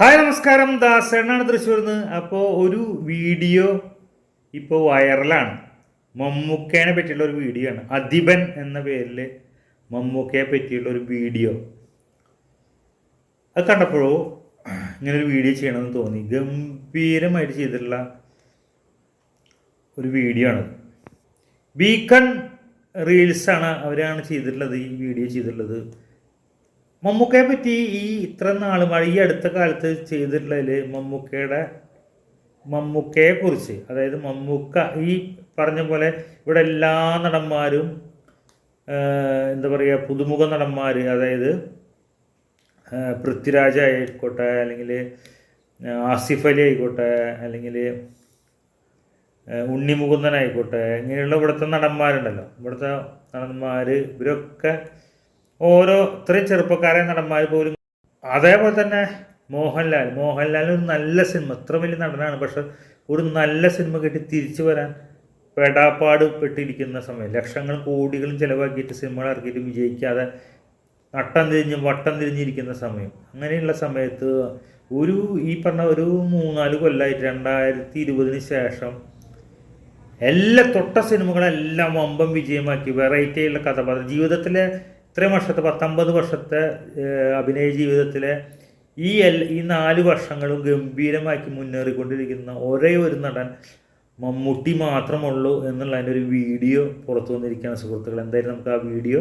Hi നമസ്കാരം. ദാസേണ്ണാണ് തൃശ്ശൂരിൽ നിന്ന്. അപ്പോൾ ഒരു വീഡിയോ ഇപ്പോൾ വൈറലാണ്. മമ്മൂക്കേനെ പറ്റിയുള്ള ഒരു വീഡിയോ ആണ്. അധിപൻ എന്ന പേരിൽ മമ്മൂക്കയെ പറ്റിയുള്ള ഒരു വീഡിയോ. അത് കണ്ടപ്പോഴോ ഇങ്ങനൊരു വീഡിയോ ചെയ്യണമെന്ന് തോന്നി. ഗംഭീരമായിട്ട് ചെയ്തിട്ടുള്ള ഒരു വീഡിയോ ആണ് ബീക്കൺ റീൽസാണ് അവരാണ് ചെയ്തിട്ടുള്ളത് ഈ വീഡിയോ ചെയ്തിട്ടുള്ളത്. മമ്മൂക്കയെ പറ്റി ഈ ഇത്ര നാൾ ഈ അടുത്ത കാലത്ത് ചെയ്തിട്ടുള്ളതിൽ മമ്മൂക്കയുടെ മമ്മൂക്കയെ കുറിച്ച് അതായത് മമ്മൂക്ക ഈ പറഞ്ഞ പോലെ ഇവിടെ എല്ലാ നടന്മാരും എന്താ പറയുക പുതുമുഖ നടന്മാർ അതായത് പൃഥ്വിരാജ് ആയിക്കോട്ടെ അല്ലെങ്കിൽ ആസിഫ് അലി ആയിക്കോട്ടെ അല്ലെങ്കിൽ ഉണ്ണിമുകുന്ദനായിക്കോട്ടെ ഇങ്ങനെയുള്ള ഇവിടുത്തെ നടന്മാരുണ്ടല്ലോ. ഇവിടുത്തെ നടന്മാർ ഇവരൊക്കെ ഓരോ ഇത്രയും ചെറുപ്പക്കാരെ നടന്മാർ പോലും അതേപോലെ തന്നെ മോഹൻലാൽ. മോഹൻലാൽ ഒരു നല്ല സിനിമ. ഇത്ര വലിയ നടനാണ്. പക്ഷെ ഒരു നല്ല സിനിമ കിട്ടി തിരിച്ചു വരാൻ പെടാപ്പാട് പെട്ടിരിക്കുന്ന സമയം. ലക്ഷങ്ങളും കോടികളും ചിലവാക്കിയിട്ട് സിനിമകൾ ഇറക്കിയിട്ട് വിജയിക്കാതെ നട്ടം തിരിഞ്ഞും വട്ടം തിരിഞ്ഞിരിക്കുന്ന സമയം. അങ്ങനെയുള്ള സമയത്ത് ഒരു ഈ പറഞ്ഞ ഒരു മൂന്നാൽ കൊല്ലമായിട്ട് രണ്ടായിരത്തി ഇരുപതിന് ശേഷം എല്ലാ തൊട്ട സിനിമകളെല്ലാം വമ്പം വിജയമാക്കി. വെറൈറ്റി ആയിട്ടുള്ള കഥാപാത്രം. ജീവിതത്തിലെ ഇത്രയും വർഷത്തെ പത്തൊമ്പത് വർഷത്തെ അഭിനയ ജീവിതത്തിലെ ഈ എൽ ഈ നാല് വർഷങ്ങളും ഗംഭീരമാക്കി മുന്നേറിക്കൊണ്ടിരിക്കുന്ന ഒരേ ഒരു നടൻ മമ്മൂട്ടി മാത്രമുള്ളൂ എന്നുള്ളതിന്റെ ഒരു വീഡിയോ പുറത്തു വന്നിരിക്കുകയാണ് സുഹൃത്തുക്കൾ എന്തായാലും നമുക്ക് ആ വീഡിയോ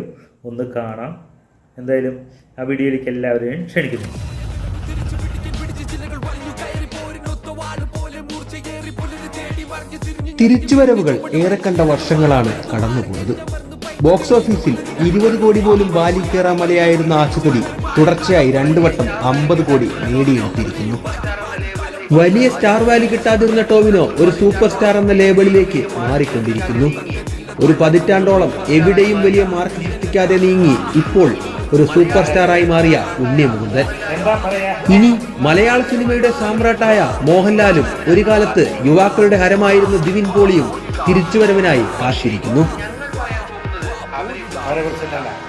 ഒന്ന് കാണാം. എന്തായാലും ആ വീഡിയോയിലേക്ക് എല്ലാവരെയും ക്ഷണിക്കുന്നു. തിരിച്ചുവരവുകൾ ഏറെ കണ്ട വർഷങ്ങളാണ് കടന്നുപോയത്. ബോക്സ് ഓഫീസിൽ ഇരുപത് കോടി പോലും ബാലി മലയായിരുന്ന ആശുപത്രി തുടർച്ചയായി രണ്ടു വട്ടം അമ്പത് കോടി നേടിയെടുത്തിരിക്കുന്നു. വലിയ സ്റ്റാർ വാലി കിട്ടാതിരുന്ന ടോവിനോ ഒരു സൂപ്പർ സ്റ്റാർ എന്ന ലേബലിലേക്ക് മാറിക്കൊണ്ടിരിക്കുന്നു. ഒരു പതിറ്റാണ്ടോളം എവിടെയും വലിയ മാർക്ക് സൃഷ്ടിക്കാതെ നീങ്ങി ഇപ്പോൾ ഒരു സൂപ്പർ സ്റ്റാറായി മാറിയ ഉണ്ണിമുകുന്ദൻ ഇനി മലയാള സിനിമയുടെ സാമ്രാട്ടായ മോഹൻലാലും ഒരു കാലത്ത് യുവാക്കളുടെ ഹരമായിരുന്ന ദിവിൻ പോളിയും തിരിച്ചുവരവിനായി കാശിരിക്കുന്നു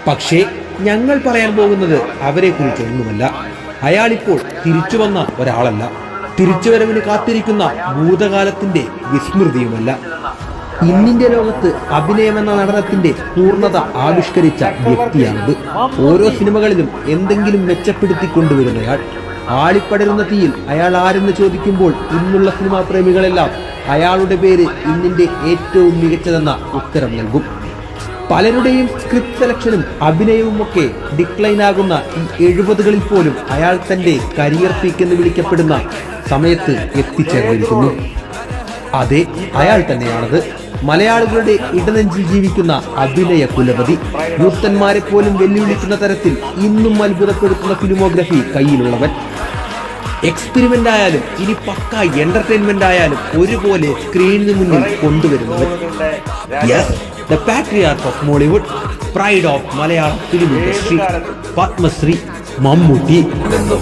പക്ഷേ ഞങ്ങൾ പറയാൻ പോകുന്നത് അവരെ കുറിച്ചൊന്നുമല്ല അയാളിപ്പോൾ തിരിച്ചു വന്ന ഒരാളല്ല. തിരിച്ചുവരവിന് കാത്തിരിക്കുന്ന ഭൂതകാലത്തിന്റെ വിസ്മൃതിയുമല്ല. ഇന്നിന്റെ ലോകത്ത് അഭിനയം എന്ന നടനത്തിന്റെ പൂർണത ആവിഷ്കരിച്ച വ്യക്തിയാണിത്. ഓരോ സിനിമകളിലും എന്തെങ്കിലും മെച്ചപ്പെടുത്തി കൊണ്ടുവരുന്നയാൾ ആളിപ്പടരുന്ന തീയിൽ അയാൾ ആരെന്ന് ചോദിക്കുമ്പോൾ ഇന്നുള്ള സിനിമാ പ്രേമികളെല്ലാം അയാളുടെ പേര് ഇന്നിന്റെ ഏറ്റവും മികച്ചതെന്ന ഉത്തരം നൽകും. പലരുടെയും സ്ക്രിപ്റ്റ് സെലക്ഷനും അഭിനയവും ഒക്കെ ഡിക്ലൈൻ ആകുന്ന ഈ എഴുപതുകളിൽ പോലും അയാൾ തന്റെ കരിയർ പീക്ക് എന്ന് വിളിക്കപ്പെടുന്ന സമയത്ത് എത്തിച്ചേർന്നിരിക്കുന്നു. അതെ അയാൾ തന്നെയാണത്. മലയാളികളുടെ ഇടനെഞ്ചിൽ ജീവിക്കുന്ന അഭിനയ കുലപതി. യൂത്തന്മാരെ പോലും വെല്ലുവിളിക്കുന്ന തരത്തിൽ ഇന്നും അത്ഭുതപ്പെടുത്തുന്ന ഫിലിമോഗ്രഫി കയ്യിലുള്ളവൻ. എക്സ്പെരിമെന്റ് ആയാലും ഇനി പക്ക എന്റർടൈൻമെന്റ് ആയാലും ഒരുപോലെ സ്ക്രീനിന് മുന്നിൽ കൊണ്ടുവരുന്നത് the patriarch of Mollywood pride of Malayalam film industry Padmashri Mammootty എന്ന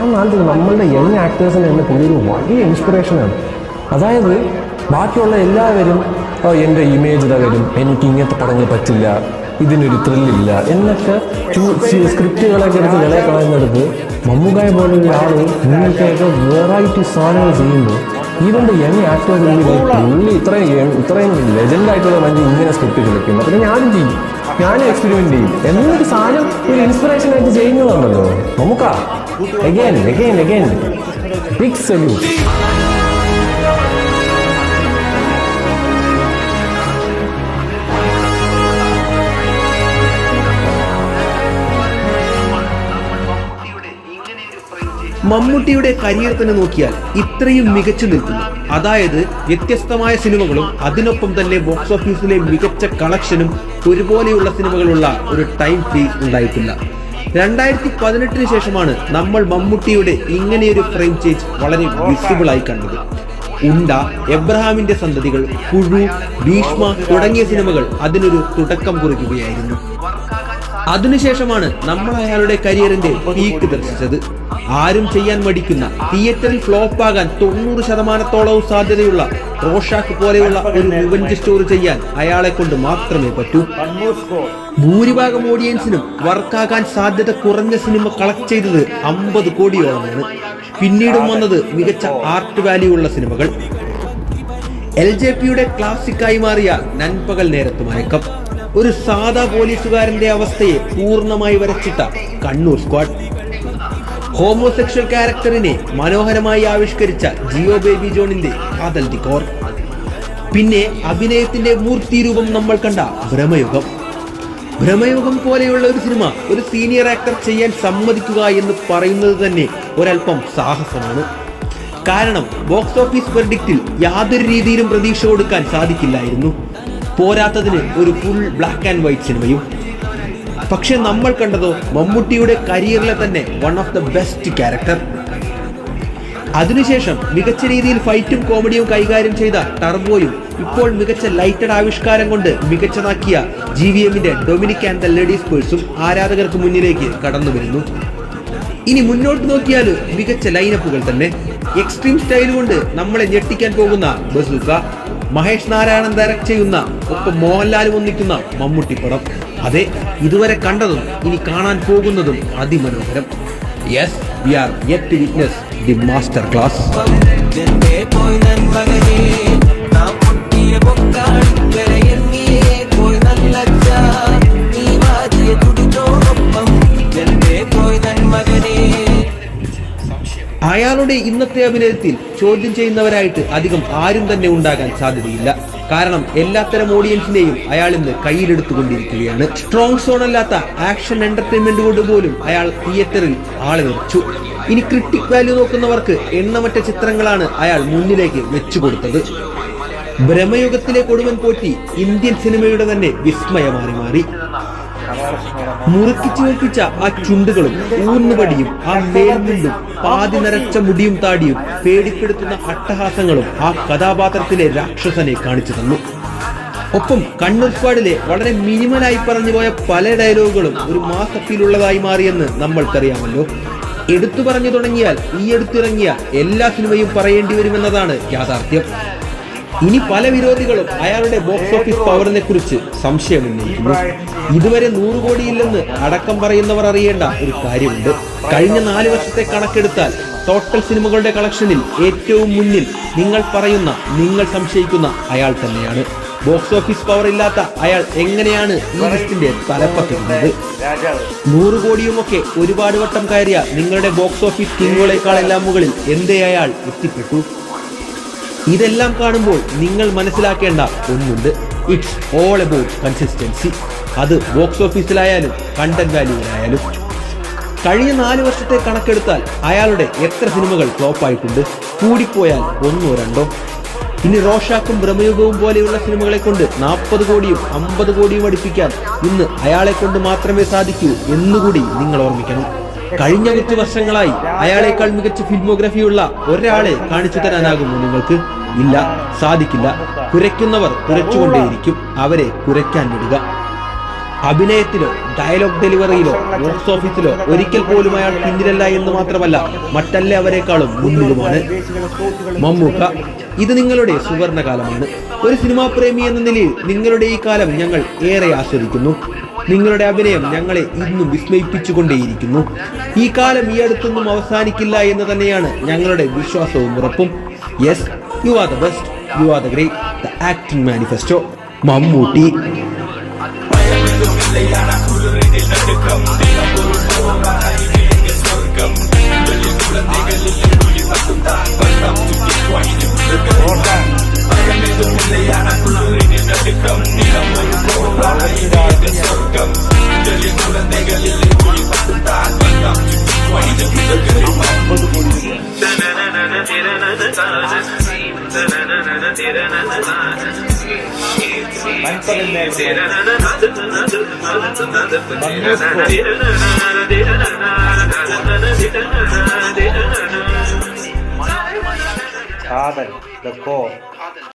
എന്ന നമ്മളുടെ യങ് ആക്ടേഴ്സിന് തന്നെ പുള്ളിയൊരു വലിയ ഇൻസ്പിറേഷനാണ് അതായത് ബാക്കിയുള്ള എല്ലാവരും "ഓ, എന്റെ ഇമേജ് ഇതാ വരും. എനിക്ക് ഇങ്ങനത്തെ പടങ്ങൾ പറ്റില്ല. ഇതിനൊരു ത്രില്ലില്ല എന്നൊക്കെ സ്ക്രിപ്റ്റുകളൊക്കെ എടുത്ത് വിളയെ കളയുന്നെടുത്ത് മമ്മൂക്കായ പോലുള്ള ഒരാൾ ഇങ്ങനത്തെയൊക്കെ വെറൈറ്റി സാധനങ്ങൾ ചെയ്യുമ്പോൾ ഈവന്റെ യങ് ആക്ടേഴ്സിൽ പുള്ളി ഇത്രയും ഇത്രയും ലെജൻഡായിട്ടുള്ള വണ്ടി ഇങ്ങനെ സ്ക്രിപ്റ്റ് കളിക്കുന്നു അപ്പം ഞാനും ചെയ്യും. ഞാനും എക്സ്പെരിമെന്റ് ചെയ്യും. എന്നൊരു സാധനം ഒരു ഇൻസ്പിറേഷൻ ആയിട്ട് ചെയ്യുന്നതാണല്ലോ നമുക്കാ again again again big salute. മമ്മൂട്ടിയുടെ കരിയർ തന്നെ നോക്കിയാൽ ഇത്രയും മികച്ചു നിൽക്കുന്നു. അതായത് വ്യത്യസ്തമായ സിനിമകളും അതിനൊപ്പം തന്നെ ബോക്സ് ഓഫീസിലെ മികച്ച കളക്ഷനും ഒരുപോലെയുള്ള സിനിമകളുള്ള ഒരു ടൈം ഫീ ഉണ്ടായിട്ടില്ല. രണ്ടായിരത്തി പതിനെട്ടിന് ശേഷമാണ് നമ്മൾ മമ്മൂട്ടിയുടെ ഇങ്ങനെയൊരു ഫ്രെയിം ചേഞ്ച് വളരെ വിസിബിൾ ആയി കണ്ടത്. ഉണ്ട എബ്രഹാമിന്റെ സന്തതികൾ കുഴു ഭീഷ്മ തുടങ്ങിയ സിനിമകൾ അതിനൊരു തുടക്കം കുറിക്കുകയായിരുന്നു. അതിനുശേഷമാണ് നമ്മൾ അയാളുടെ കരിയറിന്റെ പീക്ക് ദർശിച്ചത്. ആരും ചെയ്യാൻ മടിക്കുന്ന തിയേറ്ററിൽ ഫ്ലോപ്പ് ആകാൻ തൊണ്ണൂറ് ശതമാനത്തോളവും സാധ്യതയുള്ള റോഷാക്ക് പോലെയുള്ള ഒരു റിവഞ്ച് സ്റ്റോറി ചെയ്യാൻ അയാളെ കൊണ്ട് മാത്രമേ പറ്റൂ. ഭൂരിഭാഗം ഓഡിയൻസിനും വർക്കാകാൻ സാധ്യത കുറഞ്ഞ സിനിമ കളക്ട് ചെയ്തത് അമ്പത് കോടിയോളമാണ്. പിന്നീടും വന്നത് മികച്ച ആർട്ട് വാല്യൂ ഉള്ള സിനിമകൾ എൽ ജെ പിയുടെ ക്ലാസിക്കായി മാറിയ നൻപകൽ നേരത്ത് മയക്കം ഒരു സാധാ പോലീസുകാരന്റെ അവസ്ഥയെ പൂർണമായി വരച്ചിട്ട കണ്ണൂർ സ്ക്വാഡ്. ഹോമോസെക്ഷൽ ക്യാരക്ടറിനെ മനോഹരമായി ആവിഷ്കരിച്ച ജിയോ ബേബി ജോണിന്റെ കാതൽ ഡിക്കോർ പിന്നെ അഭിനയത്തിന്റെ മൂർത്തി രൂപം നമ്മൾ കണ്ട ഭ്രമയുഗം. ഭ്രമയുഗം പോലെയുള്ള ഒരു സിനിമ ഒരു സീനിയർ ആക്ടർ ചെയ്യാൻ സമ്മതിക്കുക എന്ന് പറയുന്നത് തന്നെ ഒരല്പം സാഹസമാണ്. കാരണം ബോക്സ് ഓഫീസ് വെർഡിക്റ്റിൽ യാതൊരു രീതിയിലും പ്രതീക്ഷ കൊടുക്കാൻ സാധിക്കില്ലായിരുന്നു. പോരാത്തതിന് ഒരു ഫുൾ ബ്ലാക്ക് ആൻഡ് വൈറ്റ് സിനിമയും പക്ഷെ നമ്മൾ കണ്ടതോ മമ്മൂട്ടിയുടെ കരിയറിലെ തന്നെ one of the best character അതിനുശേഷം മികച്ച രീതിയിൽ ഫൈറ്റും കോമഡിയും കൈകാര്യം ചെയ്ത ടർബോയും ഇപ്പോൾ മികച്ച ലൈറ്റഡ് ആവിഷ്കാരം കൊണ്ട് മികച്ചതാക്കിയ ജി വി എമ്മിന്റെ ഡൊമിനിക് ആൻഡ് ദ ലേഡീസ് പേഴ്സും ആരാധകർക്ക് മുന്നിലേക്ക് കടന്നു വരുന്നു. ഇനി മുന്നോട്ട് നോക്കിയാൽ മികച്ച ലൈനപ്പുകൾ തന്നെ. എക്സ്ട്രീം സ്റ്റൈൽ കൊണ്ട് നമ്മളെ ഞെട്ടിക്കാൻ പോകുന്ന ബസൂക്ക മഹേഷ് നാരായണൻ ഡയറക്ട് ചെയ്യുന്ന ഒപ്പം മോഹൻലാലും ഒന്നിക്കുന്ന മമ്മൂട്ടി പടം. അതെ ഇതുവരെ കണ്ടതും ഇനി കാണാൻ പോകുന്നതും അതിമനോഹരം. Yes we are yet witness the master class നാം അയാളുടെ ഇന്നത്തെ അഭിനയത്തിൽ ചോദ്യം ചെയ്യുന്നവരായിട്ട് അധികം ആരും തന്നെ ഉണ്ടാകാൻ സാധ്യതയില്ല. കാരണം എല്ലാത്തരം ഓഡിയൻസിനെയും അയാൾ ഇന്ന് കയ്യിലെടുത്തുകൊണ്ടിരിക്കുകയാണ്. സ്ട്രോങ് സോൺ അല്ലാത്ത ആക്ഷൻ എന്റർടൈൻമെന്റ് കൊണ്ട് പോലും അയാൾ തിയേറ്ററിൽ ആളെ വെച്ചു ഇനി ക്രിട്ടിക് വാല്യൂ നോക്കുന്നവർക്ക് എണ്ണമറ്റ ചിത്രങ്ങളാണ് അയാൾ മുന്നിലേക്ക് വെച്ചു കൊടുത്തത്. ബ്രഹ്മയുഗത്തിലെ കൊടുവൻ പോറ്റി ഇന്ത്യൻ സിനിമയുടെ തന്നെ വിസ്മയമാറി മാറി. മുറുക്കിച്ചു ചുവപ്പിച്ച ആ ചുണ്ടുകളും ഊന്നുപടിയും ആ മേൽമുണ്ടും പാതി നരച്ച മുടിയും താടിയും പേടിപ്പെടുത്തുന്ന അട്ടഹാസങ്ങളും ആ കഥാപാത്രത്തിലെ രാക്ഷസനെ കാണിച്ചു തന്നു. ഒപ്പം കണ്ണൂർ വളരെ മിനിമലായി പറഞ്ഞുപോയ പല ഡയലോഗുകളും ഒരു മാസത്തിലുള്ളതായി മാറിയെന്ന് നമ്മൾക്കറിയാമല്ലോ. എടുത്തു പറഞ്ഞു തുടങ്ങിയാൽ ഈ എടുത്തിറങ്ങിയ എല്ലാ സിനിമയും പറയേണ്ടി വരുമെന്നതാണ് യാഥാർത്ഥ്യം. ഇനി പല വിരോധികളും അയാളുടെ ബോക്സ് ഓഫീസ് പവറിനെ കുറിച്ച് സംശയം ഉന്നയിക്കുന്നു. ഇതുവരെ നൂറ് കോടിയില്ലെന്ന് അടക്കം പറയുന്നവർ അറിയേണ്ട ഒരു കാര്യമുണ്ട്. കഴിഞ്ഞ നാല് വർഷത്തെ കണക്കെടുത്താൽ ടോട്ടൽ സിനിമകളുടെ കളക്ഷനിൽ ഏറ്റവും മുന്നിൽ നിങ്ങൾ പറയുന്ന നിങ്ങൾ സംശയിക്കുന്ന അയാൾ തന്നെയാണ്. ബോക്സ് ഓഫീസ് പവർ ഇല്ലാത്ത അയാൾ എങ്ങനെയാണ് ഈ ലിസ്റ്റിന്റെ തലപ്പത്തിരുന്നത് നൂറ് കോടിയുമൊക്കെ ഒരുപാട് വട്ടം കയറിയ നിങ്ങളുടെ ബോക്സ് ഓഫീസ് കിങ്ങുകളെക്കാളെല്ലാം മുകളിൽ എന്തേ അയാൾ എത്തിപ്പെട്ടു? ഇതെല്ലാം കാണുമ്പോൾ നിങ്ങൾ മനസ്സിലാക്കേണ്ട ഒന്നുണ്ട്. ഇറ്റ്സ് ഓൾ അബൌട്ട് കൺസിസ്റ്റൻസി അത് ബോക്സ് ഓഫീസിലായാലും കണ്ടന്റ് വാല്യൂവിലായാലും കഴിഞ്ഞ നാല് വർഷത്തെ കണക്കെടുത്താൽ അയാളുടെ എത്ര സിനിമകൾ ഫ്ലോപ്പായിട്ടുണ്ട് കൂടിപ്പോയാൽ ഒന്നോ രണ്ടോ. ഇനി റോഷാക്കും ബ്രഹ്മയുഗവും പോലെയുള്ള സിനിമകളെ കൊണ്ട് നാൽപ്പത് കോടിയും അമ്പത് കോടിയും അടുപ്പിക്കാൻ ഇന്ന് അയാളെ കൊണ്ട് മാത്രമേ സാധിക്കൂ എന്നുകൂടി നിങ്ങൾ ഓർമ്മിക്കണം. കഴിഞ്ഞ കുറച്ച് വർഷങ്ങളായി അയാളെക്കാൾ മികച്ച ഫിൽമോഗ്രഫിയുള്ള ഒരാളെ കാണിച്ചു തരാനാകുമോ നിങ്ങൾക്ക്? ഇല്ല സാധിക്കില്ല. കുരയ്ക്കുന്നവർ കുരച്ചുകൊണ്ടേയിരിക്കും അവരെ കുരയ്ക്കാൻ വിടുക. അഭിനയത്തിലോ ഡയലോഗ് ഡെലിവറിയിലോ ബോക്സ് ഓഫീസിലോ ഒരിക്കൽ പോലും അയാൾ പിന്നിലല്ല എന്ന് മാത്രമല്ല മറ്റല്ലേ അവരെക്കാളും മുന്നിലുമാണ്. മമ്മൂക്ക ഇത് നിങ്ങളുടെ സുവർണകാലമാണ്. ഒരു സിനിമാ പ്രേമി എന്ന നിലയിൽ നിങ്ങളുടെ ഈ കാലം ഞങ്ങൾ ഏറെ ആസ്വദിക്കുന്നു. നിങ്ങളുടെ അഭിനയം ഞങ്ങളെ ഇന്നും വിസ്മയിപ്പിച്ചുകൊണ്ടേയിരിക്കുന്നു. ഈ കാലം ഈ അടുത്തൊന്നും അവസാനിക്കില്ല എന്ന് തന്നെയാണ് ഞങ്ങളുടെ വിശ്വാസവും ഉറപ്പും. Yes you are the best you are the great the acting manifesto Mammootty. മൻപകൽ നേരത്തെ കാതൽ ദ കോർ